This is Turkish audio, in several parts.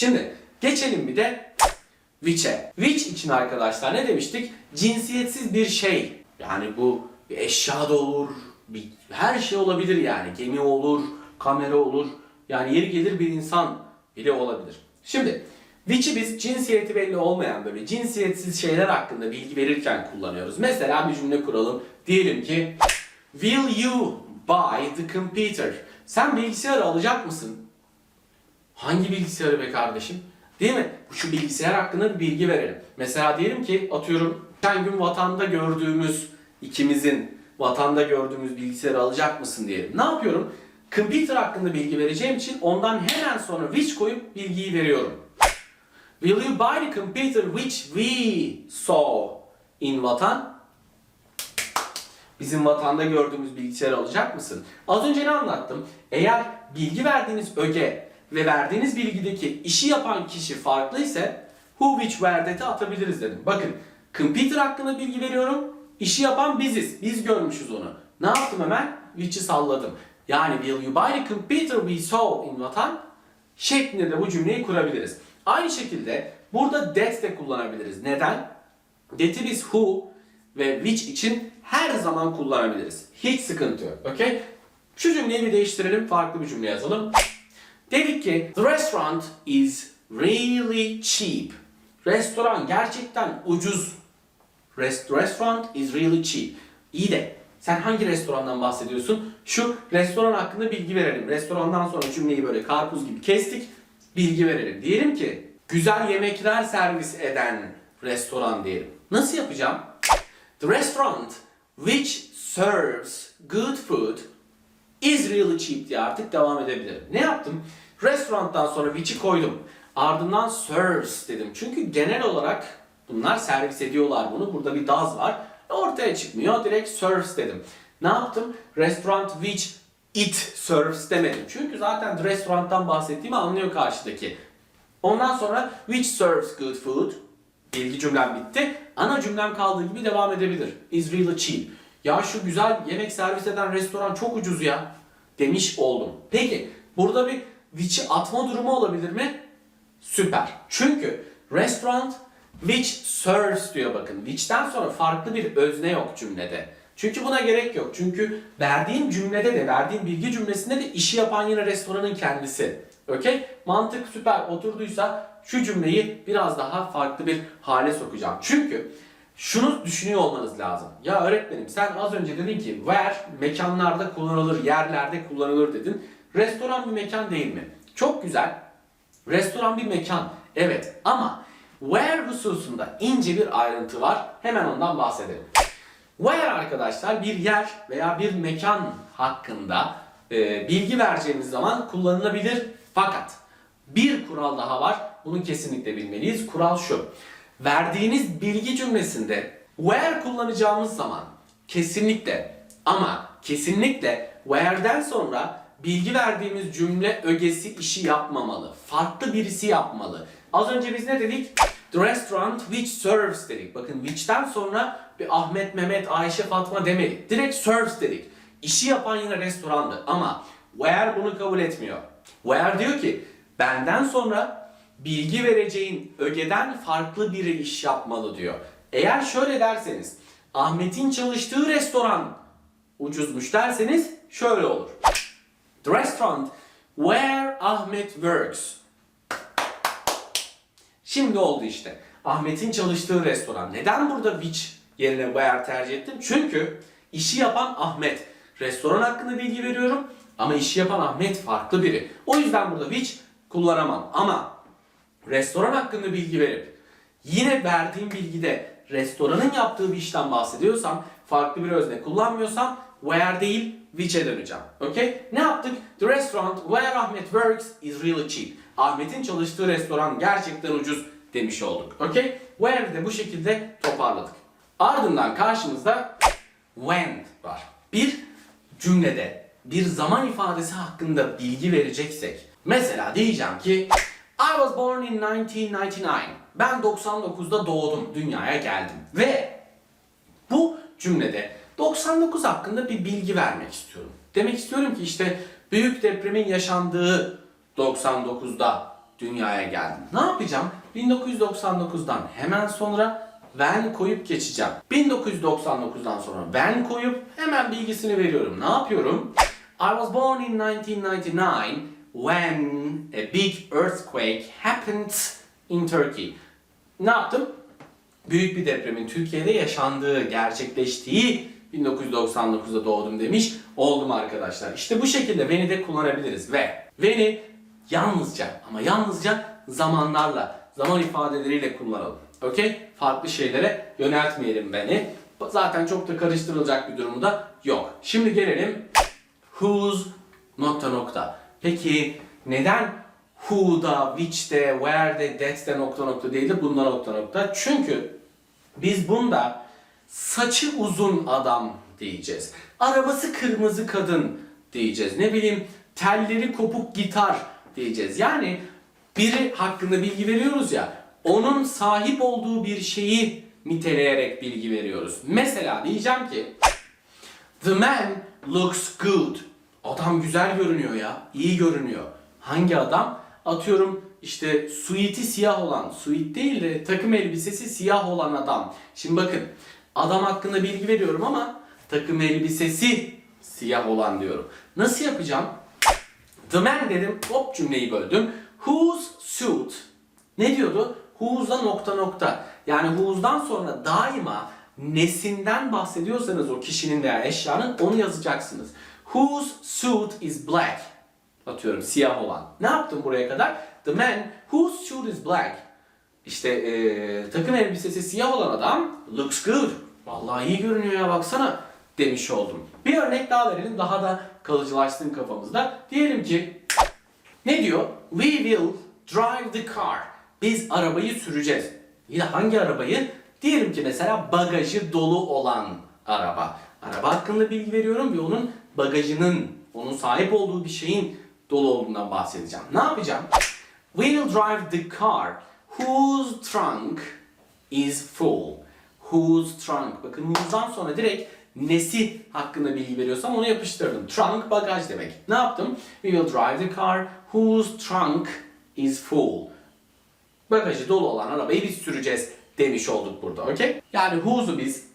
Şimdi geçelim bir de which'e. Which için arkadaşlar ne demiştik? Cinsiyetsiz bir şey. Yani bu bir eşya da olur, bir, her şey olabilir yani. Gemi olur, kamera olur. Yani yeri gelir bir insan bile olabilir. Şimdi which'i biz cinsiyeti belli olmayan böyle cinsiyetsiz şeyler hakkında bilgi verirken kullanıyoruz. Mesela bir cümle kuralım. Diyelim ki Will you buy the computer? Sen bilgisayarı alacak mısın? Hangi bilgisayarı be kardeşim? Değil mi? Şu bilgisayar hakkında bir bilgi verelim. Mesela diyelim ki atıyorum geçen gün vatanda gördüğümüz ikimizin vatanda gördüğümüz bilgisayarı alacak mısın diyelim. Ne yapıyorum? Computer hakkında bilgi vereceğim için ondan hemen sonra which koyup bilgiyi veriyorum. Will you buy the computer which we saw in vatan? Bizim vatanda gördüğümüz bilgisayarı alacak mısın? Az önce ne anlattım? Eğer bilgi verdiğiniz öge ve verdiğiniz bilgideki işi yapan kişi farklı ise who which where'deki atabiliriz dedim. Bakın computer hakkında bilgi veriyorum. İşi yapan biziz. Biz görmüşüz onu. Ne yaptım hemen? Which'i salladım. Yani will you buy the computer we saw in vatan? Şeklinde de bu cümleyi kurabiliriz. Aynı şekilde burada that de kullanabiliriz. Neden? That'i biz who ve which için her zaman kullanabiliriz. Hiç sıkıntı yok. Okay? Şu cümleyi bir değiştirelim. Farklı bir cümle yazalım. Dedik ki the restaurant is really cheap. Restoran gerçekten ucuz. Rest restaurant is really cheap. İyi de sen hangi restorandan bahsediyorsun? Şu restoran hakkında bilgi verelim. Restorandan sonra cümleyi böyle karpuz gibi kestik. Bilgi verelim. Diyelim ki güzel yemekler servis eden restoran diyelim. Nasıl yapacağım? The restaurant which serves good food is really cheap diye artık devam edebilirim. Ne yaptım? Restoran'tan sonra which'i koydum. Ardından serves dedim. Çünkü genel olarak bunlar servis ediyorlar bunu. Burada bir does var. Ortaya çıkmıyor. Direkt serves dedim. Ne yaptım? Restaurant which it serves demedim. Çünkü zaten the restaurant'tan bahsettiğimi anlıyor karşıdaki. Ondan sonra which serves good food. Bilgi cümlem bitti. Ana cümlem kaldığı gibi devam edebilir. Is really cheap. Ya şu güzel yemek servis eden restoran çok ucuz ya demiş oldum. Peki burada bir which'i atma durumu olabilir mi? Süper. Çünkü restaurant which serves diyor bakın. Which'ten sonra farklı bir özne yok cümlede. Çünkü buna gerek yok. Çünkü verdiğim cümlede de, verdiğim bilgi cümlesinde de işi yapan yine restoranın kendisi. Okey? Mantık süper oturduysa şu cümleyi biraz daha farklı bir hale sokacağım. Çünkü şunu düşünüyor olmanız lazım. Ya öğretmenim sen az önce dedin ki where mekanlarda kullanılır, yerlerde kullanılır dedin. Restoran bir mekan değil mi? Çok güzel. Restoran bir mekan. Evet ama where hususunda ince bir ayrıntı var. Hemen ondan bahsedelim. Where arkadaşlar bir yer veya bir mekan hakkında e, bilgi vereceğimiz zaman kullanılabilir. Fakat bir kural daha var. Bunu kesinlikle bilmeliyiz. Kural şu. Verdiğiniz bilgi cümlesinde where kullanacağımız zaman kesinlikle ama kesinlikle where'den sonra bilgi verdiğimiz cümle ögesi işi yapmamalı. Farklı birisi yapmalı. Az önce biz ne dedik? The restaurant which serves dedik. Bakın which'ten sonra bir Ahmet, Mehmet, Ayşe, Fatma demedik. Direkt serves dedik. İşi yapan yine restorandı ama where bunu kabul etmiyor. Where diyor ki benden sonra bilgi vereceğin ögeden farklı biri iş yapmalı diyor. Eğer şöyle derseniz Ahmet'in çalıştığı restoran ucuzmuş derseniz şöyle olur. The restaurant where Ahmet works. Şimdi oldu işte. Ahmet'in çalıştığı restoran. Neden burada which yerine where tercih ettim? Çünkü işi yapan Ahmet. Restoran hakkında bilgi veriyorum ama işi yapan Ahmet farklı biri. O yüzden burada which kullanamam. Ama restoran hakkında bilgi verip yine verdiğim bilgide restoranın yaptığı bir işten bahsediyorsam farklı bir özne kullanmıyorsam where değil which'e döneceğim. Okay? Ne yaptık? The restaurant where Ahmet works is really cheap. Ahmet'in çalıştığı restoran gerçekten ucuz demiş olduk. Okay? Where de bu şekilde toparladık. Ardından karşımızda when var. Bir cümlede bir zaman ifadesi hakkında bilgi vereceksek mesela diyeceğim ki I was born in 1999. Ben 99'da doğdum, dünyaya geldim. Ve bu cümlede 99 hakkında bir bilgi vermek istiyorum. Demek istiyorum ki işte büyük depremin yaşandığı 99'da dünyaya geldim. Ne yapacağım? 1999'dan hemen sonra when koyup geçeceğim. 1999'dan sonra when koyup hemen bilgisini veriyorum. Ne yapıyorum? I was born in 1999 when a big earthquake happened in Turkey. Ne yaptım? Büyük bir depremin Türkiye'de yaşandığı, gerçekleştiği 1999'da doğdum demiş oldum arkadaşlar. İşte bu şekilde When'i de kullanabiliriz ve When'i yalnızca ama yalnızca zamanlarla, zaman ifadeleriyle kullanalım. Okey? Farklı şeylere yöneltmeyelim When'i. Zaten çok da karıştırılacak bir durumu da yok. Şimdi gelelim whose nokta nokta. Peki neden who'da, which'te, where'de, that'te nokta nokta değil de bunda nokta nokta? Çünkü biz bunda saçı uzun adam diyeceğiz. Arabası kırmızı kadın diyeceğiz. Ne bileyim telleri kopuk gitar diyeceğiz. Yani biri hakkında bilgi veriyoruz ya onun sahip olduğu bir şeyi niteleyerek bilgi veriyoruz. Mesela diyeceğim ki The man looks good. Adam güzel görünüyor ya. iyi görünüyor. Hangi adam? Atıyorum işte suiti siyah olan, suit değil de takım elbisesi siyah olan adam. Şimdi bakın adam hakkında bilgi veriyorum ama takım elbisesi siyah olan diyorum. Nasıl yapacağım? The man dedim, hop cümleyi böldüm. Whose suit? Ne diyordu? Whose'da nokta nokta. Yani whose'dan sonra daima nesinden bahsediyorsanız o kişinin veya eşyanın onu yazacaksınız. Whose suit is black? Atıyorum siyah olan. Ne yaptım buraya kadar? The man whose suit is black. İşte eee, takım elbisesi siyah olan adam looks good. Vallahi iyi görünüyor ya baksana demiş oldum. Bir örnek daha verelim daha da kalıcılaşsın kafamızda. Diyelim ki ne diyor? We will drive the car. Biz arabayı süreceğiz. Yine hangi arabayı? Diyelim ki mesela bagajı dolu olan araba. Araba hakkında bilgi veriyorum ve onun bagajının, onun sahip olduğu bir şeyin dolu olduğundan bahsedeceğim. Ne yapacağım? We will drive the car whose trunk is full. Whose trunk. Bakın whose'dan sonra direkt nesi hakkında bilgi veriyorsam onu yapıştırdım. Trunk bagaj demek. Ne yaptım? We will drive the car whose trunk is full. Bagajı dolu olan arabayı biz süreceğiz demiş olduk burada. Okey? Yani whose'u biz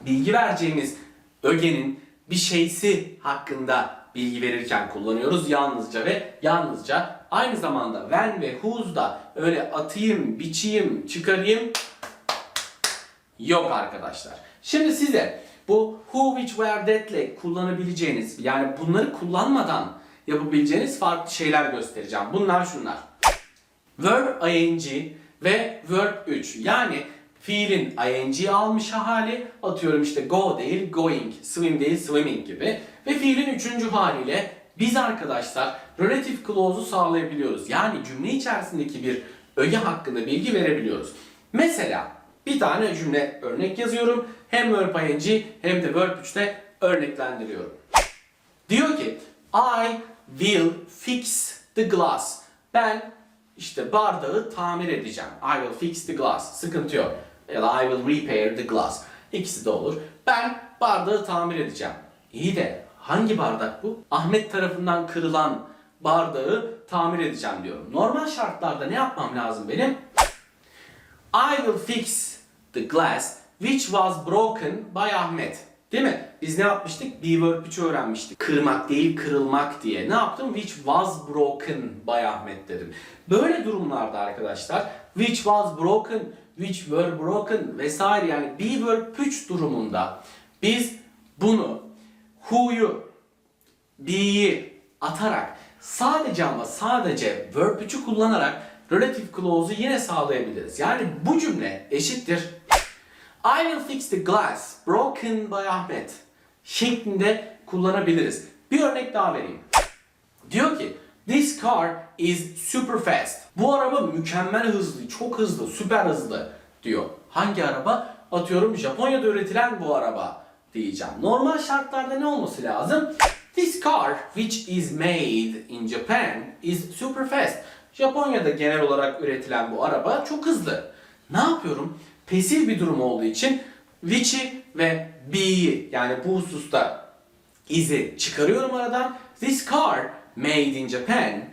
bilgi vereceğimiz ögenin bir şeysi hakkında bilgi verirken kullanıyoruz yalnızca ve yalnızca aynı zamanda when ve whose da öyle atayım, biçeyim, çıkarayım yok arkadaşlar. Şimdi size bu who, which, where, that ile kullanabileceğiniz yani bunları kullanmadan yapabileceğiniz farklı şeyler göstereceğim. Bunlar şunlar. Verb ing ve verb 3. Yani fiilin ing almış hali atıyorum işte go değil going, swim değil swimming gibi. Ve fiilin üçüncü haliyle biz arkadaşlar relative clause'u sağlayabiliyoruz. Yani cümle içerisindeki bir öge hakkında bilgi verebiliyoruz. Mesela bir tane cümle örnek yazıyorum. Hem verb ing hem de verb 3'te örneklendiriyorum. Diyor ki I will fix the glass. Ben işte bardağı tamir edeceğim. I will fix the glass. Sıkıntı yok. Ya da I will repair the glass. İkisi de olur. Ben bardağı tamir edeceğim. İyi de hangi bardak bu? Ahmet tarafından kırılan bardağı tamir edeceğim diyorum. Normal şartlarda ne yapmam lazım benim? I will fix the glass which was broken by Ahmet. Değil mi? Biz ne yapmıştık? Be verb 3'ü öğrenmiştik. Kırmak değil kırılmak diye. Ne yaptım? Which was broken by Ahmet dedim. Böyle durumlarda arkadaşlar which was broken, which were broken vesaire yani be verb 3 durumunda biz bunu who'yu, be'yi atarak sadece ama sadece verb 3'ü kullanarak relative clause'u yine sağlayabiliriz. Yani bu cümle eşittir I will fix the glass broken by Ahmet şeklinde kullanabiliriz. Bir örnek daha vereyim. Diyor ki This car is super fast. Bu araba mükemmel hızlı, çok hızlı, süper hızlı diyor. Hangi araba? Atıyorum Japonya'da üretilen bu araba diyeceğim. Normal şartlarda ne olması lazım? This car which is made in Japan is super fast. Japonya'da genel olarak üretilen bu araba çok hızlı. Ne yapıyorum? Pesif bir durum olduğu için which'i ve be'yi yani bu hususta izi çıkarıyorum aradan. This car made in Japan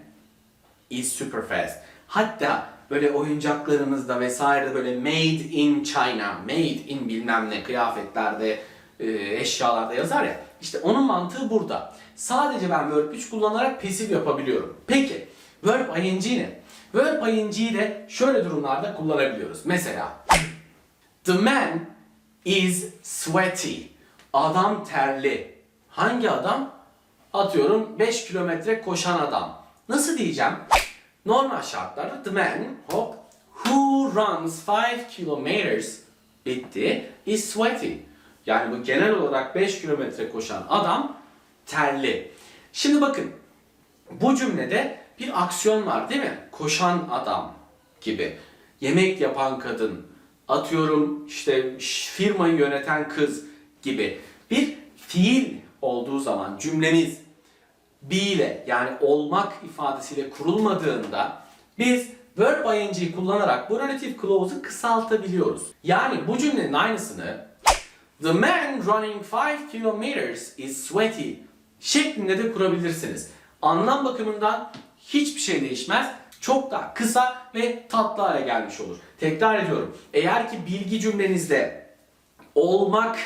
is super fast. Hatta böyle oyuncaklarınızda vesaire böyle made in China, made in bilmem ne kıyafetlerde, e, eşyalarda yazar ya. İşte onun mantığı burada. Sadece ben verb 3 kullanarak pasif yapabiliyorum. Peki verb ing ne? Verb ing'yi de şöyle durumlarda kullanabiliyoruz. Mesela The man is sweaty. Adam terli. Hangi adam? Atıyorum 5 kilometre koşan adam. Nasıl diyeceğim? Normal şartlarda the man hop who runs 5 kilometers bitti is sweaty. Yani bu genel olarak 5 kilometre koşan adam terli. Şimdi bakın bu cümlede bir aksiyon var değil mi? Koşan adam gibi. Yemek yapan kadın, atıyorum işte firmayı yöneten kız gibi. Bir fiil olduğu zaman cümlemiz be ile yani olmak ifadesiyle kurulmadığında biz verb ing'yi kullanarak bu relative clause'u kısaltabiliyoruz. Yani bu cümlenin aynısını The man running 5 kilometers is sweaty şeklinde de kurabilirsiniz. Anlam bakımından hiçbir şey değişmez. Çok daha kısa ve tatlı hale gelmiş olur. Tekrar ediyorum. Eğer ki bilgi cümlenizde olmak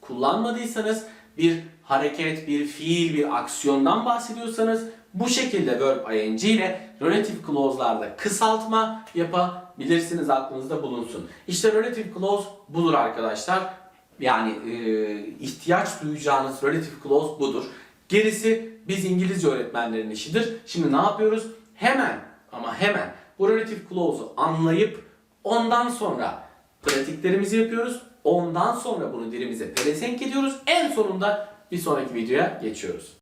kullanmadıysanız bir hareket, bir fiil, bir aksiyondan bahsediyorsanız bu şekilde verb ing ile relative clause'larda kısaltma yapabilirsiniz aklınızda bulunsun. İşte relative clause budur arkadaşlar. Yani e, ihtiyaç duyacağınız relative clause budur. Gerisi biz İngilizce öğretmenlerin işidir. Şimdi ne yapıyoruz? Hemen ama hemen bu relative clause'u anlayıp ondan sonra pratiklerimizi yapıyoruz. Ondan sonra bunu dilimize pelesenk ediyoruz. En sonunda bir sonraki videoya geçiyoruz.